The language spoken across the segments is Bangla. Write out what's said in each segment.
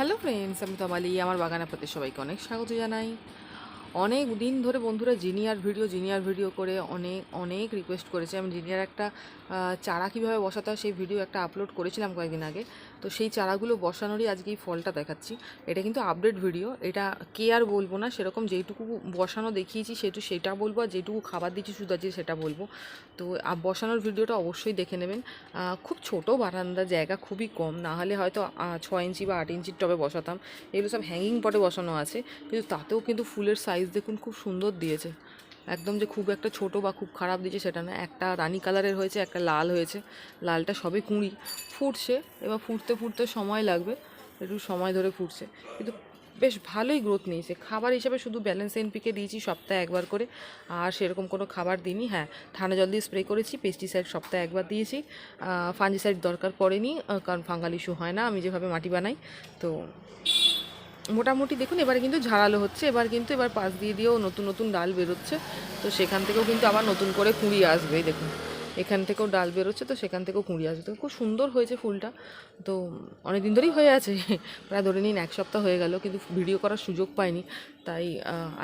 হ্যালো ফ্রেন্ডস আমি তোমালি আমার বাগানের প্রতি সবাইকে অনেক স্বাগত জানাই। অনেক দিন ধরে বন্ধুরা জিনিয়ার ভিডিও জিনিয়ার ভিডিও করে অনেক অনেক রিকোয়েস্ট করেছে। আমি জিনিয়ার একটা চারা কীভাবে বসাতে হয় সেই ভিডিও একটা আপলোড করেছিলাম কয়েকদিন আগে। তো সেই চারাগুলো বসানোরই আজকে এই ফলটা দেখাচ্ছি। এটা কিন্তু আপডেট ভিডিও এটা কে আর বলব না, সেরকম যেইটুকু বসানো দেখিয়েছি সেটু, সেটা বলব আর যেটুকু খাবার দিচ্ছি আজকে সেটা বলব। তো বসানোর ভিডিওটা অবশ্যই দেখে নেবেন। খুব ছোট বারান্দা, জায়গা খুবই কম। না হলে হয়তো ছয় ইঞ্চি বা আট ইঞ্চির টবে বসাতাম। এগুলো সব হ্যাঙ্গিং পটে বসানো আছে। কিন্তু তাতেও কিন্তু ফুলের সাইজ দেখুন খুব সুন্দর দিয়েছে। একদম যে খুব একটা ছোট বা খুব খারাপ দিয়েছে সেটা না। একটা রানী কালারের হয়েছে, একটা লাল হয়েছে। লালটা সবে কুঁড়ি। ফুটছে, এবার ফুটতে ফুটতে সময় লাগবে। একটু সময় ধরে ফুটছে। কিন্তু বেশ ভালোই গ্রোথ নিয়েছে। খাবার হিসাবে শুধু ব্যালেন্স এনপিকে দিয়েছি সপ্তাহে একবার করে। আর সেরকম কোনো খাবার দিইনি। হ্যাঁ ঠান্ডা জল দিয়ে স্প্রে করেছি পেস্টিসাইড সপ্তাহে একবার দিয়েছি। ফাঞ্জিসাইড দরকার পড়েনি। কারণ ফাঙ্গাল ইস্যু হয় না। আমি যেভাবে মাটি বানাই, তো মোটামুটি দেখুন, এবারে কিন্তু ঝাড়ালো হচ্ছে। এবার কিন্তু এবার পাশ দিয়ে দিয়েও নতুন নতুন ডাল বেরোচ্ছে। তো সেখান থেকেও কিন্তু আবার নতুন করে কুঁড়ি আসবে দেখুন। এখান থেকেও ডাল বেরোচ্ছে, তো সেখান থেকেও কুঁড়ি আসবে। তো খুব সুন্দর হয়েছে ফুলটা। তো অনেক দিন ধরেই হয়ে আছে, প্রায় ধরে নিন এক সপ্তাহ হয়ে গেল, কিন্তু ভিডিও করার সুযোগ পাইনি। তাই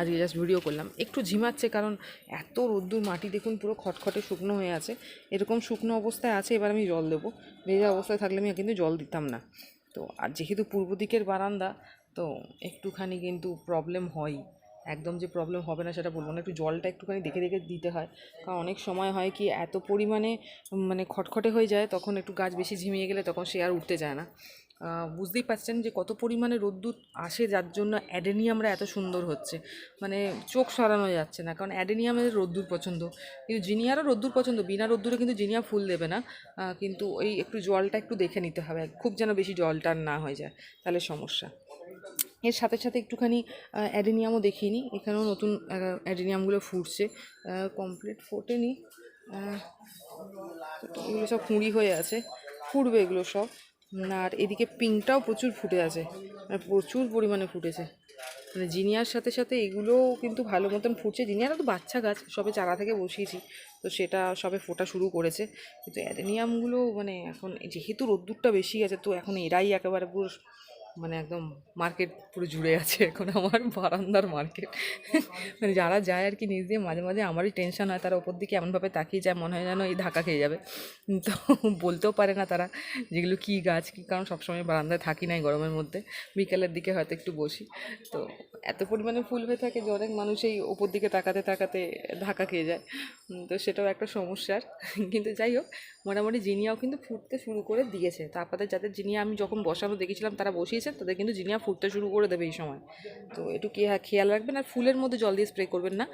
আজকে জাস্ট ভিডিও করলাম। একটু ঝিমাচ্ছে, কারণ এত রোদ্দুর, মাটি দেখুন পুরো খটখটে শুকনো হয়ে আছে। এরকম শুকনো অবস্থায় আছে, এবার আমি জল দেবো। ভেজা অবস্থায় থাকলে আমি কিন্তু জল দিতাম না। তো আর যেহেতু পূর্ব দিকের বারান্দা তো একটুখানি কিন্তু প্রবলেম হয় একদম যে প্রবলেম হবে না সেটা বলব না। একটু জলটা একটুখানি দেখে দেখে দিতে হয়। কারণ অনেক সময় হয় কি, এত পরিমাণে মানে খটখটে হয়ে যায়, তখন একটু গাছ বেশি ঝিমিয়ে গেলে তখন সে আর উঠতে যায় না। বুঝতেই পারছেন যে কত পরিমাণে রোদ্দুর আসে যার জন্য অ্যাডেনিয়ামরা এত সুন্দর হচ্ছে। মানে চোখ সরানো যাচ্ছে না, কারণ অ্যাডেনিয়ামের রোদ্দুর পছন্দ। কিন্তু জিনিয়ারও রোদ্দুর পছন্দ, বিনা রোদ্দুরে কিন্তু জিনিয়া ফুল দেবে না। কিন্তু ওই একটু জলটা একটু দেখে নিতে হবে, খুব যেন বেশি জলটা না হয়ে যায়, তাহলে সমস্যা। এর সাথে সাথে একটুখানি অ্যাডেনিয়ামও দেখিয়ে নিই। এখানেও নতুন অ্যাডেনিয়ামগুলো ফুটছে। কমপ্লিট ফোটেনি এগুলো সব কুঁড়ি হয়ে আছে। ফুটবে এগুলো সব। আর এদিকে পিঙ্কটাও প্রচুর ফুটে আছে। মানে প্রচুর পরিমাণে ফুটেছে। মানে জিনিয়ার সাথে সাথে এগুলোও কিন্তু ভালো মতন ফুটছে। জিনিয়ারা তো বাচ্চা গাছ, সবে চারা থেকে বসিয়েছি। তো সেটা সবে ফোটা শুরু করেছে। কিন্তু অ্যাডেনিয়ামগুলো মানে এখন, যেহেতু রোদ্দুরটা বেশি আছে, তো এখন এরাই একেবারে পুরো মানে একদম মার্কেট পুরো জুড়ে আছে এখন আমার বারান্দার মার্কেট মানে যারা যায় আর কি নিজ দিয়ে, মাঝে মাঝে আমারই টেনশন হয়, তারা ওপর দিকে এমনভাবে তাকিয়ে যায়, মনে হয় যেন এই ধাক্কা খেয়ে যাবে। তো বলতেও পারে না তারা যেগুলো কী গাছ, কী কারণ সবসময় বারান্দায় থাকি নাই গরমের মধ্যে। বিকেলের দিকে হয়তো একটু বসি। তো এত পরিমাণে ফুল হয়ে থাকে যে অনেক মানুষ এই ওপর দিকে তাকাতে তাকাতে ধাক্কা খেয়ে যায়। তো সেটাও একটা সমস্যার। কিন্তু যাই হোক, মোটামুটি জিনিয়াও কিন্তু ফুটতে শুরু করে দিয়েছে। তারপরে যাদের জিনিয়া আমি যখন বসানো দেখেছিলাম, তারা বসিয়েছে, তাদের কিন্তু জিনিয়া ফুটতে শুরু করে দেবে এই সময়। তো একটু কে খেয়াল রাখবেন, আর ফুলের মধ্যে জল দিয়ে স্প্রে করবেন না।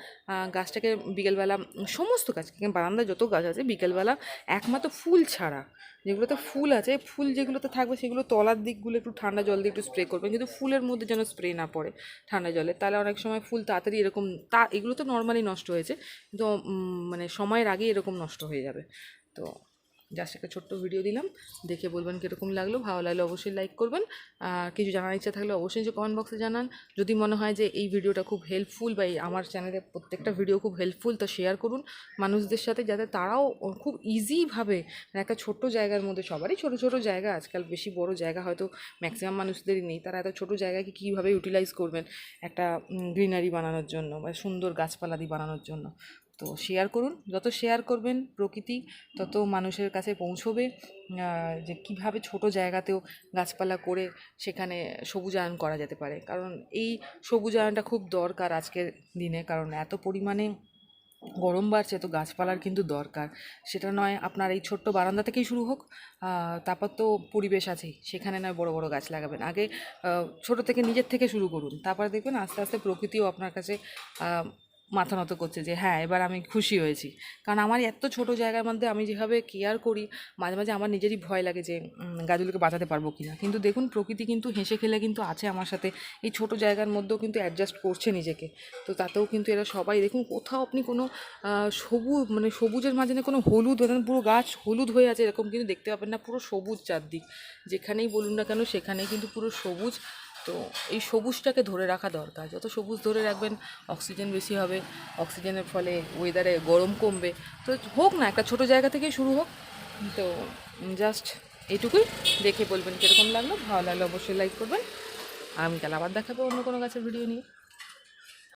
গাছটাকে বিকেলবেলা, সমস্ত গাছ, বারান্দায় যত গাছ আছে, বিকেলবেলা একমাত্র ফুল ছাড়া। যেগুলোতে ফুল আছে ফুল যেগুলোতে থাকবে সেগুলো তলার দিকগুলো একটু ঠান্ডা জল দিয়ে একটু স্প্রে করবেন। কিন্তু ফুলের মধ্যে যেন স্প্রে না পড়ে ঠান্ডা জলে, তাহলে অনেক সময় ফুল তাড়াতাড়ি এরকম, তা এগুলো তো নর্মালি নষ্ট হয়েছে, কিন্তু মানে সময়ের আগেই এরকম নষ্ট হয়ে যাবে। তো জাস্ট একটা ছোট্ট ভিডিও দিলাম। দেখে বলবেন কীরকম লাগল। ভালো লাগলে অবশ্যই লাইক করবেন। কিছু জানার ইচ্ছা থাকলে অবশ্যই যে কমেন্ট বক্সে জানান। যদি মনে হয় যে এই ভিডিওটা খুব হেল্পফুল বা আমার চ্যানেলে প্রত্যেকটা ভিডিও খুব হেল্পফুল তো শেয়ার করুন। মানুষদের সাথে যাতে তারাও খুব ইজিভাবে একটা ছোট্ট জায়গার মধ্যে, সবারই ছোট ছোট জায়গা, আজকাল বেশি বড় জায়গা হয়তো ম্যাক্সিমাম মানুষদেরই নেই। তারা এত ছোট জায়গাকে কীভাবে ইউটিলাইজ করবেন? একটা গ্রিনারি বানানোর জন্য বা সুন্দর গাছপালাদি বানানোর জন্য। তো শেয়ার করুন। যত শেয়ার করবেন প্রকৃতি, তত মানুষের কাছে পৌঁছবে। যে কীভাবে ছোট জায়গাতেও গাছপালা করে সেখানে সবুজায়ন করা যেতে পারে। কারণ এই সবুজায়নটা খুব দরকার আজকের দিনে। কারণ এত পরিমাণে গরম বাড়ছে তো গাছপালার কিন্তু দরকার। সেটা নয় আপনার এই ছোট্ট বারান্দা থেকেই শুরু হোক তারপর তো পরিবেশ আছেই। সেখানে নয় বড় বড় গাছ লাগাবেন। আগে ছোট থেকে নিজের থেকে শুরু করুন। তারপরে দেখবেন আস্তে আস্তে প্রকৃতিও আপনার কাছে মাথা নত করছে যে হ্যাঁ এবার আমি খুশি হয়েছি। কারণ আমার এত ছোট জায়গার মধ্যে আমি যেভাবে কেয়ার করি, মাঝে মাঝে আমার নিজেরই ভয় লাগে যে গাছগুলোকে বাঁচাতে পারব কিনা। কিন্তু দেখুন, প্রকৃতি কিন্তু হেসে খেলে কিন্তু আছে আমার সাথে। এই ছোট জায়গার মধ্যেও কিন্তু অ্যাডজাস্ট করছে নিজেকে। তো তাতেও কিন্তু এরা সবাই, দেখুন, কোথাও আপনি কোনো সবুজ মানে সবুজের মাঝখানে কোনো হলুদ পুরো গাছ হলুদ হয়ে আছে, এরকম কিন্তু দেখতে পাবেন না, পুরো সবুজ চারদিক। যেখানেই বলুন না কেন, সেখানেই কিন্তু পুরো সবুজ তো এই সবুজটাকে ধরে রাখা দরকার। যত সবুজ ধরে রাখবেন, অক্সিজেন বেশি হবে, অক্সিজেনের ফলে ওয়েদারে গরম কমবে। তো হোক না, একটা ছোটো জায়গা থেকেই শুরু হোক। তো জাস্ট এটুকুই দেখে বলবেন কীরকম লাগল। ভালো লাগলে অবশ্যই লাইক করবেন। আগামীকাল আবার দেখাবো অন্য কোনো গাছের ভিডিও নিয়ে।